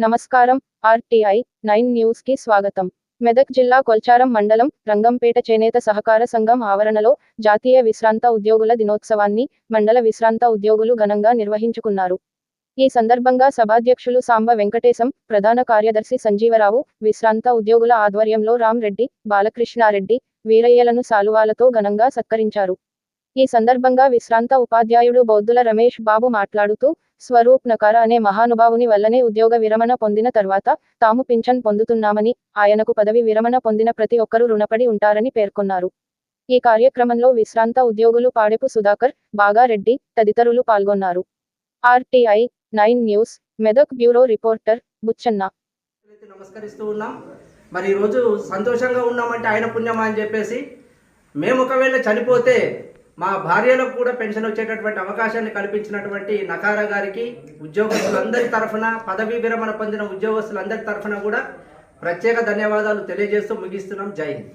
నమస్కారం RTI nine న్యూస్కి స్వాగతం. మెదక్ జిల్లా కొల్చారం మండలం రంగంపేట చేనేత సహకార సంఘం ఆవరణలో జాతీయ విశ్రాంత ఉద్యోగుల దినోత్సవాన్ని మండల విశ్రాంత ఉద్యోగులు ఘనంగా నిర్వహించుకున్నారు. ఈ సందర్భంగా సభాధ్యక్షులు సాంబ వెంకటేశం ప్రధాన కార్యదర్శి సంజీవరావు విశ్రాంత ఉద్యోగుల ఆధ్వర్యంలో రామ్ రెడ్డి బాలకృష్ణారెడ్డి వీరయ్యలను సాలువాలతో ఘనంగా సత్కరించారు. ఈ సందర్భంగా విశ్రాంత ఉపాధ్యాయుడు బౌద్ధుల రమేష్ బాబు మాట్లాడుతూ స్వరూప్ నకార అనే మహానుభావుని వల్లనే ఉద్యోగ విరమణ పొందిన తర్వాత తాము పింఛన్ పొందుతున్నామని ఆయనకు పదవి విరమణ పొందిన ప్రతి ఒక్కరూ రుణపడి ఉంటారని పేర్కొన్నారు. ఈ కార్యక్రమంలో విశ్రాంత ఉద్యోగులు పాడెపు సుధాకర్ బాగారెడ్డి తదితరులు పాల్గొన్నారు. RTI nine news Medak bureau reporter Buchanna. నమస్కరిస్తూ ఉన్నాం మరి ఈరోజు సంతోషంగా ఉన్నామంటే ఆయన పుణ్యమా అని చెప్పేసి మేము ఒకవేళ చనిపోతే మా భార్యలకు కూడా పెన్షన్ వచ్చేటటువంటి అవకాశాన్ని కల్పించినటువంటి నకారా గారికి ఉద్యోగస్తులందరి తరఫున పదవీ విరమణ పొందిన ఉద్యోగస్తులందరి తరఫున కూడా ప్రత్యేక ధన్యవాదాలు తెలియజేస్తూ ముగిస్తున్నాం. జై హింద్.